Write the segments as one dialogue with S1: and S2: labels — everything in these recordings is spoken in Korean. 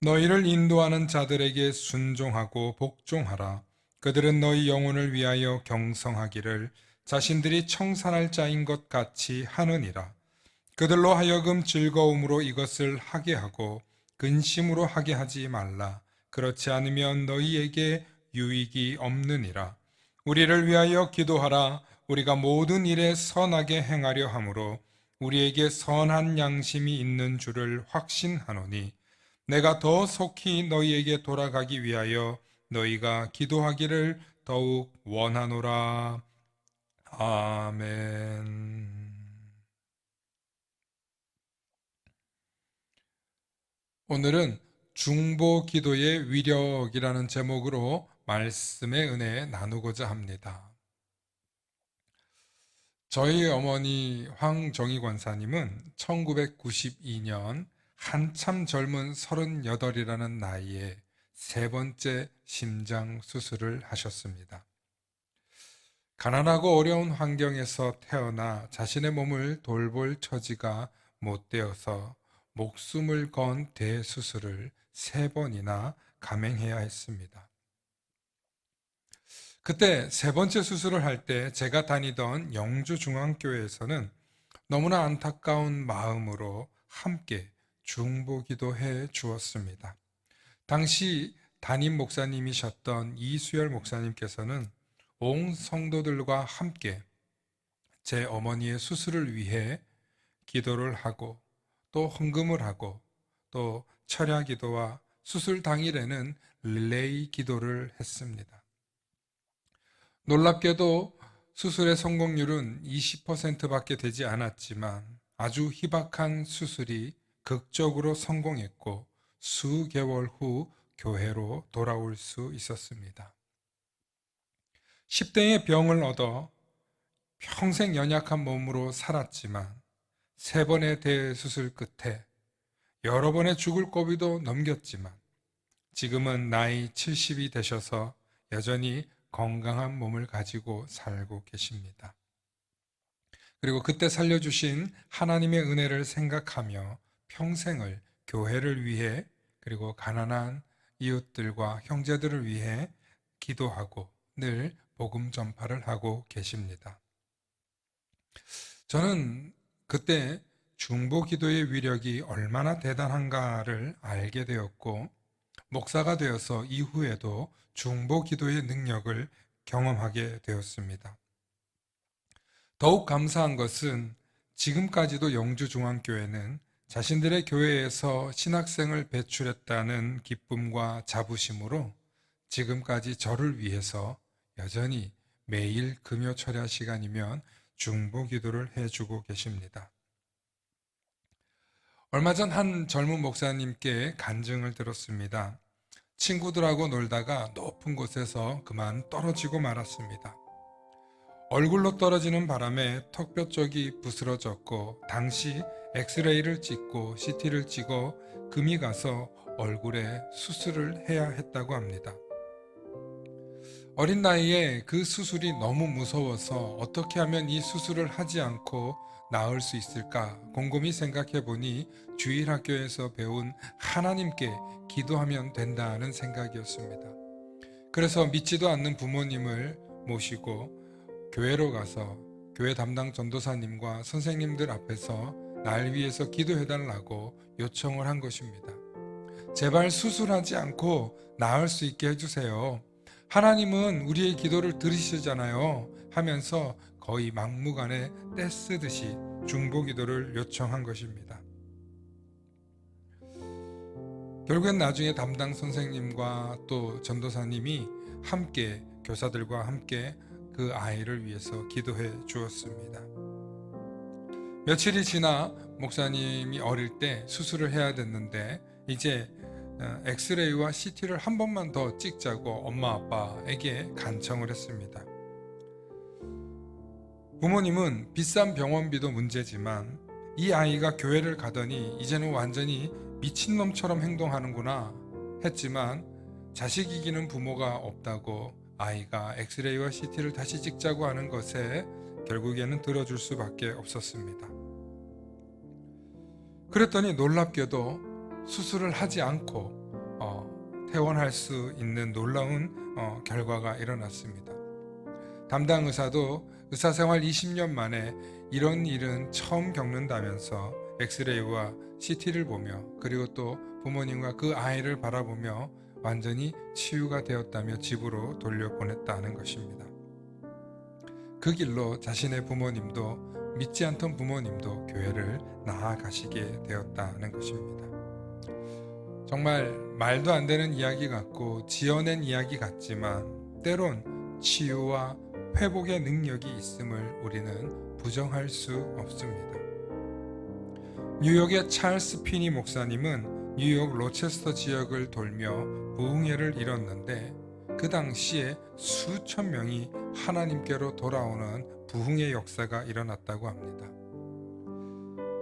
S1: 너희를 인도하는 자들에게 순종하고 복종하라. 그들은 너희 영혼을 위하여 경성하기를 자신들이 청산할 자인 것 같이 하느니라. 그들로 하여금 즐거움으로 이것을 하게 하고 근심으로 하게 하지 말라. 그렇지 않으면 너희에게 유익이 없느니라. 우리를 위하여 기도하라. 우리가 모든 일에 선하게 행하려 함으로 우리에게 선한 양심이 있는 줄을 확신하노니 내가 더 속히 너희에게 돌아가기 위하여 너희가 기도하기를 더욱 원하노라. 아멘. 오늘은 중보 기도의 위력이라는 제목으로 말씀의 은혜 나누고자 합니다. 저희 어머니 황정희 권사님은 1992년 한참 젊은 38이라는 나이에 세 번째 심장 수술을 하셨습니다. 가난하고 어려운 환경에서 태어나 자신의 몸을 돌볼 처지가 못 되어서 목숨을 건 대수술을 세 번이나 감행해야 했습니다. 그때 세 번째 수술을 할 때 제가 다니던 영주중앙교회에서는 너무나 안타까운 마음으로 함께 중보기도 해 주었습니다. 당시 담임 목사님이셨던 이수열 목사님께서는 온 성도들과 함께 제 어머니의 수술을 위해 기도를 하고 또 헌금을 하고 또 철야 기도와 수술 당일에는 릴레이 기도를 했습니다. 놀랍게도 수술의 성공률은 20%밖에 되지 않았지만 아주 희박한 수술이 극적으로 성공했고 수개월 후 교회로 돌아올 수 있었습니다. 10대의 병을 얻어 평생 연약한 몸으로 살았지만 세 번의 대수술 끝에 여러 번의 죽을 고비도 넘겼지만 지금은 나이 70이 되셔서 여전히 건강한 몸을 가지고 살고 계십니다. 그리고 그때 살려주신 하나님의 은혜를 생각하며 평생을 교회를 위해 그리고 가난한 이웃들과 형제들을 위해 기도하고 늘 복음 전파를 하고 계십니다. 저는 그때 중보 기도의 위력이 얼마나 대단한가를 알게 되었고 목사가 되어서 이후에도 중보 기도의 능력을 경험하게 되었습니다. 더욱 감사한 것은 지금까지도 영주중앙교회는 자신들의 교회에서 신학생을 배출했다는 기쁨과 자부심으로 지금까지 저를 위해서 여전히 매일 금요 철야 시간이면 중보 기도를 해주고 계십니다. 얼마 전 한 젊은 목사님께 간증을 들었습니다. 친구들하고 놀다가 높은 곳에서 그만 떨어지고 말았습니다. 얼굴로 떨어지는 바람에 턱뼈 쪽이 부스러졌고 당시 엑스레이를 찍고 CT를 찍어 금이 가서 얼굴에 수술을 해야 했다고 합니다. 어린 나이에 그 수술이 너무 무서워서 어떻게 하면 이 수술을 하지 않고 나을 수 있을까 곰곰이 생각해 보니 주일 학교에서 배운 하나님께 기도하면 된다는 생각이었습니다. 그래서 믿지도 않는 부모님을 모시고 교회로 가서 교회 담당 전도사님과 선생님들 앞에서 날 위해서 기도해 달라고 요청을 한 것입니다. 제발 수술하지 않고 나을 수 있게 해주세요. 하나님은 우리의 기도를 들으시잖아요. 하면서 거의 막무가내 떼쓰듯이 중보 기도를 요청한 것입니다. 결국엔 나중에 담당 선생님과 또 전도사님이 함께 교사들과 함께 그 아이를 위해서 기도해 주었습니다. 며칠이 지나 목사님이 어릴 때 수술을 해야 됐는데 이제 어, 엑스레이와 CT를 한 번만 더 찍자고 엄마 아빠에게 간청을 했습니다. 부모님은 비싼 병원비도 문제지만 이 아이가 교회를 가더니 이제는 완전히 미친놈처럼 행동하는구나 했지만 자식 이기는 부모가 없다고 아이가 엑스레이와 CT를 다시 찍자고 하는 것에 결국에는 들어줄 수밖에 없었습니다. 그랬더니 놀랍게도 수술을 하지 않고 어, 퇴원할 수 있는 놀라운 어, 결과가 일어났습니다. 담당 의사도 의사 생활 20년 만에 이런 일은 처음 겪는다면서 엑스레이와 CT를 보며 그리고 또 부모님과 그 아이를 바라보며 완전히 치유가 되었다며 집으로 돌려보냈다는 것입니다. 그 길로 자신의 부모님도 믿지 않던 부모님도 교회를 나아가시게 되었다는 것입니다. 정말 말도 안 되는 이야기 같고 지어낸 이야기 같지만 때론 치유와 회복의 능력이 있음을 우리는 부정할 수 없습니다. 뉴욕의 찰스 피니 목사님은 뉴욕 로체스터 지역을 돌며 부흥회를 이뤘는데 그 당시에 수천 명이 하나님께로 돌아오는 부흥의 역사가 일어났다고 합니다.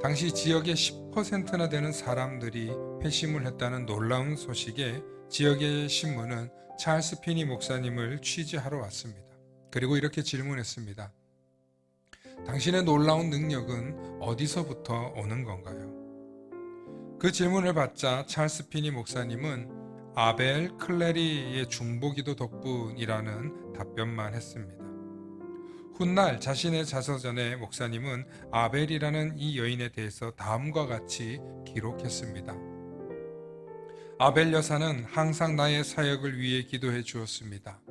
S1: 당시 지역의 10%나 되는 사람들이 회심을 했다는 놀라운 소식에 지역의 신문은 찰스 피니 목사님을 취재하러 왔습니다. 그리고 이렇게 질문했습니다. 당신의 놀라운 능력은 어디서부터 오는 건가요? 그 질문을 받자 찰스 피니 목사님은 아벨 클레리의 중보기도 덕분이라는 답변만 했습니다. 훗날 자신의 자서전에 목사님은 아벨이라는 이 여인에 대해서 다음과 같이 기록했습니다. 아벨 여사는 항상 나의 사역을 위해 기도해 주었습니다.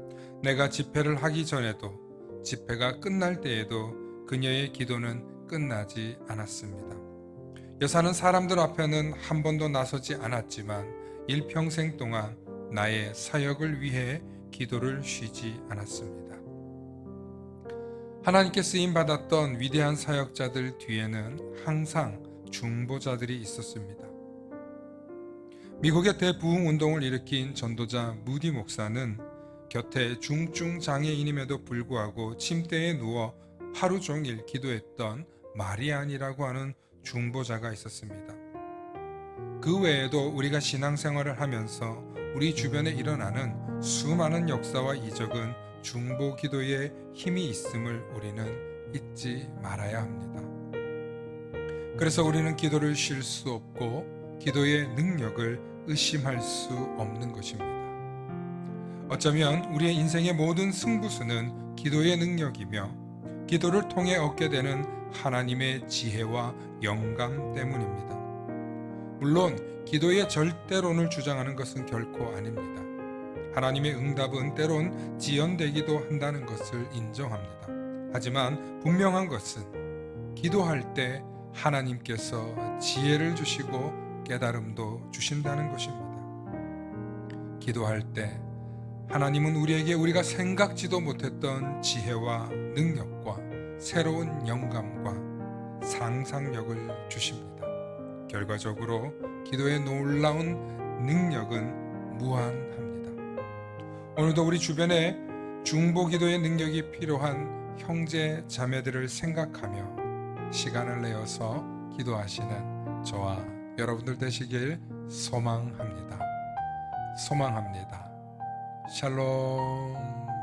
S1: 내가 집회를 하기 전에도 집회가 끝날 때에도 그녀의 기도는 끝나지 않았습니다. 여사는 사람들 앞에는 한 번도 나서지 않았지만 일평생 동안 나의 사역을 위해 기도를 쉬지 않았습니다. 하나님께 쓰임 받았던 위대한 사역자들 뒤에는 항상 중보자들이 있었습니다. 미국의 대부흥 운동을 일으킨 전도자 무디 목사는 곁에 중증 장애인임에도 불구하고 침대에 누워 하루 종일 기도했던 마리안이라고 하는 중보자가 있었습니다. 그 외에도 우리가 신앙생활을 하면서 우리 주변에 일어나는 수많은 역사와 이적은 중보 기도에 힘이 있음을 우리는 잊지 말아야 합니다. 그래서 우리는 기도를 쉴 수 없고 기도의 능력을 의심할 수 없는 것입니다. 어쩌면 우리의 인생의 모든 승부수는 기도의 능력이며 기도를 통해 얻게 되는 하나님의 지혜와 영감 때문입니다. 물론 기도의 절대론을 주장하는 것은 결코 아닙니다. 하나님의 응답은 때론 지연되기도 한다는 것을 인정합니다. 하지만 분명한 것은 기도할 때 하나님께서 지혜를 주시고 깨달음도 주신다는 것입니다. 기도할 때 하나님은 우리에게 우리가 생각지도 못했던 지혜와 능력과 새로운 영감과 상상력을 주십니다. 결과적으로 기도의 놀라운 능력은 무한합니다. 오늘도 우리 주변에 중보 기도의 능력이 필요한 형제 자매들을 생각하며 시간을 내어서 기도하시는 저와 여러분들 되시길 소망합니다. 소망합니다. 샬롬.